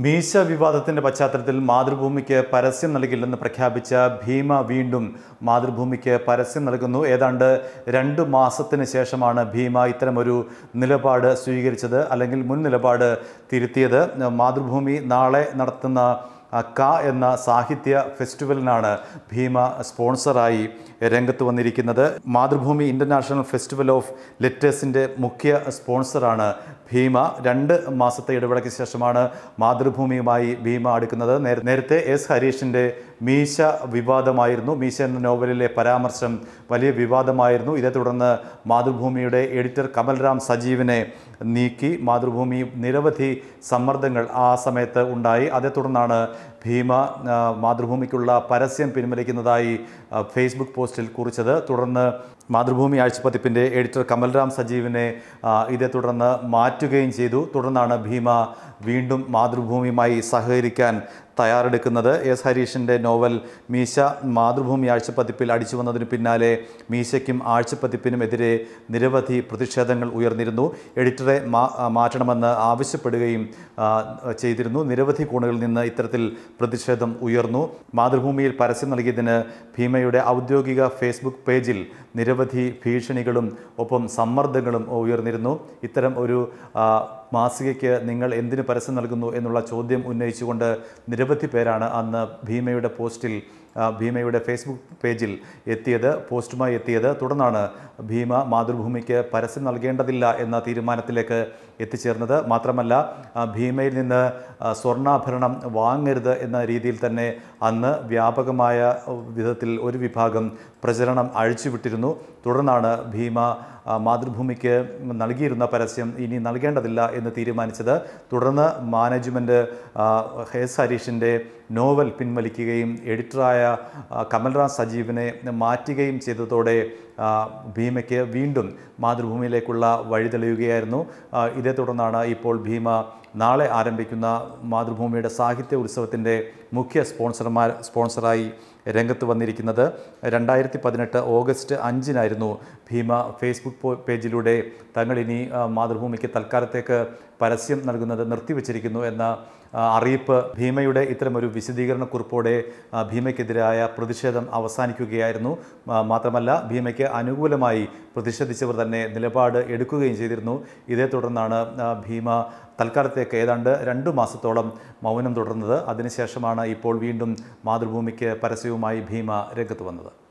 മീശ വിവാദത്തിന്റെ പശ്ചാത്തലത്തിൽ മാതൃഭൂമിക്ക് പരസ്യം നൽകില്ലെന്ന് പ്രഖ്യാപിച്ച ഭീമ വീണ്ടും മാതൃഭൂമിക്ക് പരസ്യം നൽകുന്നു. ഏതാണ്ട് രണ്ട് മാസത്തിന് ശേഷമാണ് ഭീമ ഇത്തരമൊരു നിലപാട് സ്വീകരിച്ചത് അല്ലെങ്കിൽ മുൻ നിലപാട് തിരുത്തിയത്. മാതൃഭൂമി നാളെ നടത്തുന്ന ക എന്ന സാഹിത്യ ഫെസ്റ്റിവലിനാണ് ഭീമ സ്പോൺസറായി രംഗത്ത് വന്നിരിക്കുന്നത്. മാതൃഭൂമി ഇന്റർനാഷണൽ ഫെസ്റ്റിവൽ ഓഫ് ലെറ്റേഴ്സിന്റെ മുഖ്യ സ്പോൺസറാണ് ഭീമ. രണ്ട് മാസത്തെ ഇടവേളയ്ക്ക് ശേഷമാണ് മാതൃഭൂമിയുമായി ഭീമ അടുക്കുന്നത്. നേരത്തെ എസ് ഹരീഷിന്റെ മീശ വിവാദമായിരുന്നു. മീശ എന്ന നോവലിലെ പരാമർശം വലിയ വിവാദമായിരുന്നു. ഇതേ തുടർന്ന് മാതൃഭൂമിയുടെ എഡിറ്റർ കമൽറാം സജീവിനെ നീക്കി. മാതൃഭൂമി നിരവധി സമ്മർദ്ദങ്ങൾ ആ സമയത്ത് ഉണ്ടായി. അതേ തുടർന്നാണ് ഭീമ മാതൃഭൂമിക്കുള്ള പരസ്യം പിൻവലിക്കുന്നതായി ഫേസ്ബുക്ക് പോസ്റ്റിൽ കുറിച്ചത്. തുടർന്ന് മാതൃഭൂമി ആഴ്ചപ്പതിപ്പിന്റെ എഡിറ്റർ കമൽറാം സജീവിനെ ഇതേ തുടർന്ന് മാറ്റുകയും ചെയ്തു. തുടർന്നാണ് ഭീമ വീണ്ടും മാതൃഭൂമിയുമായി സഹകരിക്കാൻ തയ്യാറെടുക്കുന്നത് എസ് ഹരീഷിന്റെ നോവൽ മീശ മാതൃഭൂമി ആഴ്ചപ്പതിപ്പിൽ അടിച്ചു വന്നതിന് പിന്നാലെ മീശയ്ക്കും ആഴ്ചപ്പതിപ്പിനും എതിരെ നിരവധി പ്രതിഷേധങ്ങൾ ഉയർന്നിരുന്നു. എഡിറ്ററെ മാറ്റണമെന്ന് ആവശ്യപ്പെടുകയും ചെയ്തിരുന്നു. നിരവധി കോണുകളിൽ നിന്ന് ഇത്തരത്തിൽ പ്രതിഷേധം ഉയർന്നു. മാതൃഭൂമിയിൽ പരസ്യം നൽകിയതിന് ഭീമയുടെ ഔദ്യോഗിക ഫേസ്ബുക്ക് പേജിൽ നിരവധി ഭീഷണികളും ഒപ്പം സമ്മർദ്ദങ്ങളും ഉയർന്നിരുന്നു. ഇത്തരം ഒരു മാസികയ്ക്ക് നിങ്ങൾ എന്തിന് പരസ്യം നൽകുന്നു എന്നുള്ള ചോദ്യം ഉന്നയിച്ചുകൊണ്ട് നിരവധി പേരാണ് അന്ന് ഭീമയുടെ പോസ്റ്റിൽ ഭീമയുടെ ഫേസ്ബുക്ക് പേജിൽ എത്തിയത് പോസ്റ്റുമായി എത്തിയത്. തുടർന്നാണ് ഭീമ മാതൃഭൂമിക്ക് പരസ്യം നൽകേണ്ടതില്ല എന്ന തീരുമാനത്തിലേക്ക് എത്തിച്ചേർന്നത്. മാത്രമല്ല ഭീമയിൽ നിന്ന് സ്വർണാഭരണം വാങ്ങരുത് എന്ന രീതിയിൽ തന്നെ അന്ന് വ്യാപകമായ വിധത്തിൽ ഒരു വിഭാഗം പ്രചരണം അഴിച്ചുവിട്ടിരുന്നു. തുടർന്നാണ് ഭീമ മാതൃഭൂമിക്ക് നൽകിയിരുന്ന പരസ്യം ഇനി നൽകേണ്ടതില്ല എന്ന് തീരുമാനിച്ചത്. തുടർന്ന് മാനേജ്മെന്റ് ഹേസ് ഹരീഷിന്റെ നോവൽ പിൻവലിക്കുകയും എഡിറ്ററായ കമൽറാം സജീവിനെ മാറ്റുകയും ചെയ്തതോടെ ഭീമയ്ക്ക് വീണ്ടും മാതൃഭൂമിയിലേക്കുള്ള വഴി തെളിയുകയായിരുന്നു. ഇതേ തുടർന്നാണ് ഇപ്പോൾ ഭീമ നാളെ ആരംഭിക്കുന്ന മാതൃഭൂമിയുടെ സാഹിത്യ ഉത്സവത്തിന്റെ മുഖ്യ സ്പോൺസർമാർ സ്പോൺസറായി രംഗത്ത് വന്നിരിക്കുന്നത്. രണ്ടായിരത്തി പതിനെട്ട് ഓഗസ്റ്റ് അഞ്ചിനായിരുന്നു ഭീമ ഫേസ്ബുക്ക് പേജിലൂടെ തങ്ങളിനി മാതൃഭൂമിക്ക് തൽക്കാലത്തേക്ക് പരസ്യം നൽകുന്നത് നിർത്തിവച്ചിരിക്കുന്നു എന്ന അറിയിപ്പ് ഭീമയുടെ ഇത്തരമൊരു വിശദീകരണ കുറിപ്പോടെ ആ, ഭീമയ്ക്കെതിരായ പ്രതിഷേധം അവസാനിക്കുകയായിരുന്നു. മാത്രമല്ല ഭീമയ്ക്ക് അനുകൂലമായി പ്രതിഷേധിച്ചവർ തന്നെ നിലപാട് എടുക്കുകയും ചെയ്തിരുന്നു. ഇതേ തുടർന്നാണ് ഭീമ തൽക്കാലത്തേക്ക് ഏതാണ്ട് രണ്ടു മാസത്തോളം മൗനം തുടർന്നത്. അതിനുശേഷമാണ് ഇപ്പോൾ വീണ്ടും മാതൃഭൂമിക്ക് പരസ്യവുമായി ഭീമ രംഗത്ത് വന്നത്.